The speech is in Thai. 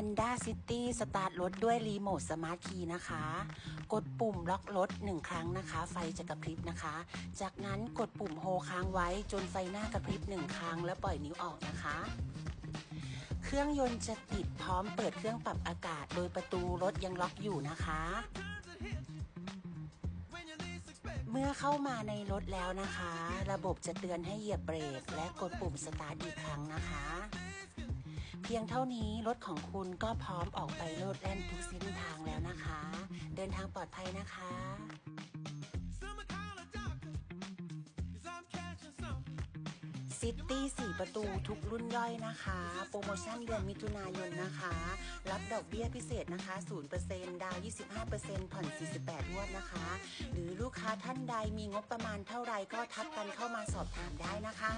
Honda City สตาร์ทรถด้วยรีโมทสมาร์ทคีย์นะคะ กดปุ่มล็อกรถหนึ่งครั้งนะคะ ไฟจะกระพริบนะคะ จากนั้นกดปุ่มโฮค้างไว้จนไฟหน้ากระพริบหนึ่งครั้งแล้วปล่อยนิ้วออกนะคะ เครื่องยนต์จะติดพร้อมเปิดเครื่องปรับอากาศ โดยประตูรถยังล็อกอยู่นะคะ เมื่อเข้ามาในรถแล้วนะคะ ระบบจะเตือนให้เหยียบเบรก และกดปุ่มสตาร์ทอีกครั้งนะคะ พียงเท่านี้รถของคุณก็พร้อมออกไปโลดแล่นทุกเส้นทางแล้วนะคะ เดินทางปลอดภัยนะคะซิตี้4ประตูทุกรุ่นย่อยนะคะ โปรโมชั่นเดือนมิถุนายนนะคะ รับดอกเบี้ยพิเศษนะคะ 0%ดาวน์25%ผ่อน 48งวดนะคะ หรือลูกค้าท่านใดมีงบประมาณเท่าไรก็ทักกันเข้ามาสอบถามได้นะคะ